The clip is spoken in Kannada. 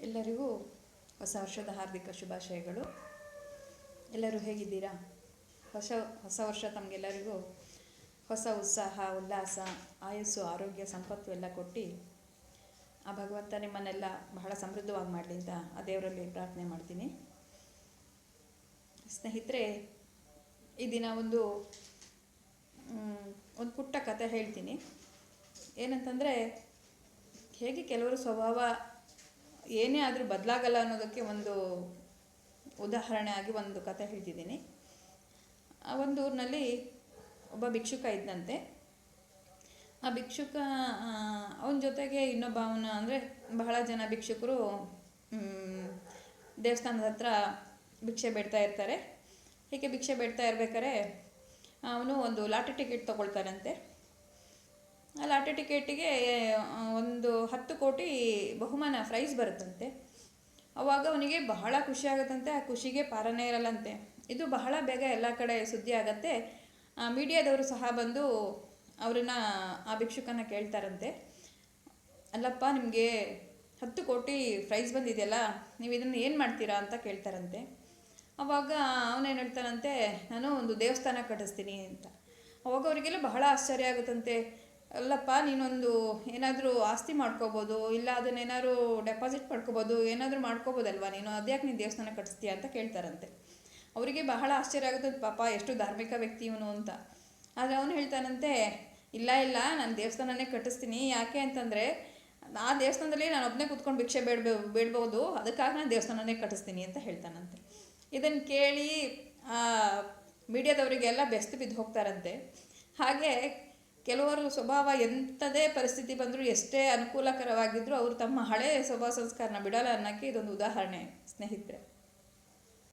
ಎಲ್ಲರಿಗೂ ಹೊಸ ವರ್ಷದ ಹಾರ್ದಿಕ ಶುಭಾಶಯಗಳು. ಎಲ್ಲರೂ ಹೇಗಿದ್ದೀರಾ? ಹೊಸ ಹೊಸ ವರ್ಷ ತಮಗೆಲ್ಲರಿಗೂ ಹೊಸ ಉತ್ಸಾಹ, ಉಲ್ಲಾಸ, ಆಯಸ್ಸು, ಆರೋಗ್ಯ, ಸಂಪತ್ತು ಎಲ್ಲ ಕೊಟ್ಟು ಆ ಭಗವಂತ ನಿಮ್ಮನ್ನೆಲ್ಲ ಬಹಳ ಸಮೃದ್ಧವಾಗಿ ಮಾಡಲಿ ಅಂತ ಆ ದೇವರಲ್ಲಿ ಪ್ರಾರ್ಥನೆ ಮಾಡ್ತೀನಿ. ಸ್ನೇಹಿತರೆ, ಈ ದಿನ ಒಂದು ಒಂದು ಪುಟ್ಟ ಕತೆ ಹೇಳ್ತೀನಿ. ಏನಂತಂದರೆ, ಹೇಗೆ ಕೆಲವರು ಸ್ವಭಾವ ಏನೇ ಆದರೂ ಬದಲಾಗಲ್ಲ ಅನ್ನೋದಕ್ಕೆ ಒಂದು ಉದಾಹರಣೆ ಆಗಿ ಒಂದು ಕತೆ ಹೇಳ್ತಿದ್ದೀನಿ. ಆ ಒಂದು ಊರಿನಲ್ಲಿ ಒಬ್ಬ ಭಿಕ್ಷುಕ ಇದ್ದಂತೆ ಆ ಭಿಕ್ಷುಕ ಅವನ ಜೊತೆಗೆ ಇನ್ನೊಬ್ಬ ಅವನ ಅಂದರೆ ಬಹಳ ಜನ ಭಿಕ್ಷುಕರು ದೇವಸ್ಥಾನದ ಹತ್ರ ಭಿಕ್ಷೆ ಬೇಡ್ತಾ ಇರ್ತಾರೆ. ಹೀಗೆ ಭಿಕ್ಷೆ ಬೇಡ್ತಾ ಇರ್ಬೇಕಾದ್ರೆ ಅವನು ಒಂದು ಲಾಟರಿ ಟಿಕೆಟ್ ತೊಗೊಳ್ತಾರಂತೆ. ಆ ಲಾಟರಿ ಟಿಕೆಟಿಗೆ ಹತ್ತು ಕೋಟಿ ಬಹುಮಾನ ಪ್ರೈಸ್ ಬರುತ್ತಂತೆ. ಅವಾಗ ಅವನಿಗೆ ಬಹಳ ಖುಷಿ ಆಗುತ್ತಂತೆ, ಆ ಖುಷಿಗೆ ಪಾರನೇ ಇರಲ್ಲಂತೆ. ಇದು ಬಹಳ ಬೇಗ ಎಲ್ಲ ಕಡೆ ಸುದ್ದಿ ಆಗತ್ತೆ. ಮೀಡಿಯಾದವರು ಸಹ ಬಂದು ಅವರನ್ನ, ಆ ಭಿಕ್ಷುಕನ ಕೇಳ್ತಾರಂತೆ. ಅಲ್ಲಪ್ಪ, ನಿಮಗೆ ಹತ್ತು ಕೋಟಿ ಪ್ರೈಸ್ ಬಂದಿದೆಯಲ್ಲ, ನೀವು ಇದನ್ನು ಏನು ಮಾಡ್ತೀರಾ ಅಂತ ಕೇಳ್ತಾರಂತೆ. ಅವಾಗ ಅವನೇನು ಹೇಳ್ತಾನಂತೆ, ನಾನು ಒಂದು ದೇವಸ್ಥಾನ ಕಟ್ಟಿಸ್ತೀನಿ ಅಂತ. ಅವಾಗ ಅವರಿಗೆಲ್ಲ ಬಹಳ ಆಶ್ಚರ್ಯ ಆಗುತ್ತಂತೆ. ಅಲ್ಲಪ್ಪ, ನೀನೊಂದು ಏನಾದರೂ ಆಸ್ತಿ ಮಾಡ್ಕೋಬೋದು, ಇಲ್ಲ ಅದನ್ನೇನಾದ್ರು ಡೆಪಾಸಿಟ್ ಪಡ್ಕೋಬೋದು ಏನಾದರೂ ಮಾಡ್ಕೋಬೋದಲ್ವಾ ನೀನು? ಅದ್ಯಾಕೆ ನೀನು ದೇವಸ್ಥಾನ ಕಟ್ಟಿಸ್ತೀಯ ಅಂತ ಕೇಳ್ತಾರಂತೆ. ಅವರಿಗೆ ಬಹಳ ಆಶ್ಚರ್ಯ ಆಗುತ್ತೆ, ಪಾಪ ಎಷ್ಟು ಧಾರ್ಮಿಕ ವ್ಯಕ್ತಿ ಇವನು ಅಂತ. ಆದರೆ ಅವನು ಹೇಳ್ತಾನಂತೆ, ಇಲ್ಲ ಇಲ್ಲ, ನಾನು ದೇವಸ್ಥಾನನೇ ಕಟ್ಟಿಸ್ತೀನಿ. ಯಾಕೆ ಅಂತಂದರೆ ಆ ದೇವಸ್ಥಾನದಲ್ಲಿ ನಾನು ಒಬ್ಬನೇ ಕೂತ್ಕೊಂಡು ಭಿಕ್ಷೆ ಬೇಡಬೇ, ಬೇಡ್ಬೋದು, ಅದಕ್ಕಾಗಿ ನಾನು ದೇವಸ್ಥಾನನೇ ಕಟ್ಟಿಸ್ತೀನಿ ಅಂತ ಹೇಳ್ತಾನಂತೆ. ಇದನ್ನು ಕೇಳಿ ಮೀಡಿಯಾದವರಿಗೆಲ್ಲ ಬೆಸ್ತು ಬಿದ್ದು ಹೋಗ್ತಾರಂತೆ. ಹಾಗೆ ಕೆಲವರು ಸ್ವಭಾವ ಎಂಥದೇ ಪರಿಸ್ಥಿತಿ ಬಂದರೂ ಎಷ್ಟೇ ಅನುಕೂಲಕರವಾಗಿದ್ದರೂ ಅವರು ತಮ್ಮ ಹಳೆಯ ಸ್ವಭಾವ ಸಂಸ್ಕಾರನ ಬಿಡಲ್ಲ ಅನ್ನೋಕ್ಕೆ ಇದೊಂದು ಉದಾಹರಣೆ ಸ್ನೇಹಿತರೆ.